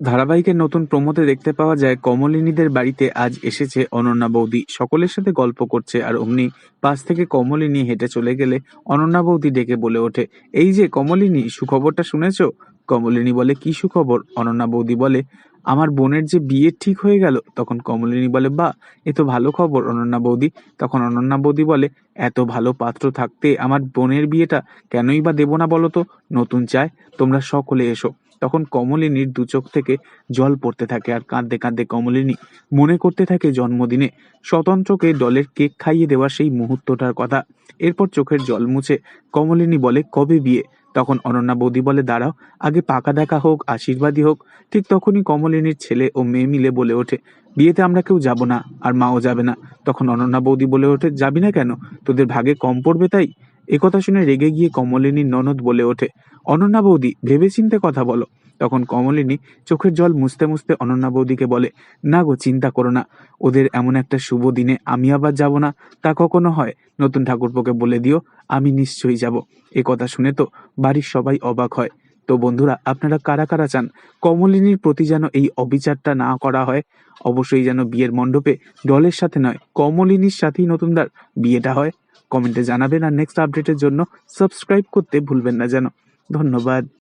ধারাবাহিকের নতুন প্রোমোতে দেখতে পাওয়া যায়, কমলিনীদের বাড়িতে আজ এসেছে অনন্যা বৌদি। সকলের সাথে গল্প করছে আর অমনি পাশ থেকে কমলিনী হেঁটে চলে গেলে অনন্যা বৌদি ডেকে বলে ওঠে, এই যে কমলিনী, সুখবরটা শুনেছ? কমলিনী বলে, কি সুখবর? অনন্যা বৌদি বলে, আমার বোনের যে বিয়ে ঠিক হয়ে গেল। তখন কমলিনী বলে, বা, এ তো ভালো খবর অনন্যা বৌদি। তখন অনন্যা বৌদি বলে, এত ভালো পাত্র থাকতে আমার বোনের বিয়েটা কেনই বা দেবো না বলো তো? নতুন চায়, তোমরা সকলে এসো। তখন কমলিনীর দু চোখ থেকে জল পড়তে থাকে আর কাঁদতে কাঁদতে কমলিনী মনে করতে থাকে জন্মদিনে। স্বতন্ত্রকে ডলের কেক খাইয়ে দেওয়ার সেই মুহূর্তটার কথা। এরপর চোখের জল মুছে কমলিনী বলে, কবে বিয়ে? তখন অনন্যা বৌদি বলে, দাঁড়াও, আগে পাকা দেখা হোক আশীর্বাদী হোক। ঠিক তখনই কমলিনীর ছেলে ও মেয়ে মিলে বলে ওঠে, বিয়েতে আমরা কেউ যাব না, আর মাও যাবে না। তখন অনন্যা বৌদি বলে ওঠে, যাবি না কেন? তোদের ভাগে কম পড়বে তাই? একথা শুনে রেগে গিয়ে কমলিনীর ননদ বলে ওঠে অনন্যা বৌদি, ভেবেচিন্তে কথা বলো। তখন কমলিনী চোখের জল মুছতে মুছতে অনন্যা বৌদিকে বলে, না গো, চিন্তা করো না। ওদের এমন একটা শুভ দিনে আমি আবার যাব না, তা কখনো হয়? নতুন ঠাকুরপোকে বলে দিও, আমি নিশ্চয়ই যাব। এ কথা শুনে তো বাড়ির সবাই অবাক হয়। তো বন্ধুরা, আপনারা কারা কারা চান? কমলিনীর প্রতি যেন এই অবিচারটা না করা হয়, অবশ্যই যেন বিয়ের মণ্ডপে দলের সাথে নয়, কমলিনীর সাথেই নতুনদার বিয়েটা হয়। কমেন্টে জানাবেন আর নেক্সট আপডেটের জন্য সাবস্ক্রাইব করতে ভুলবেন না যেন। ধন্যবাদ।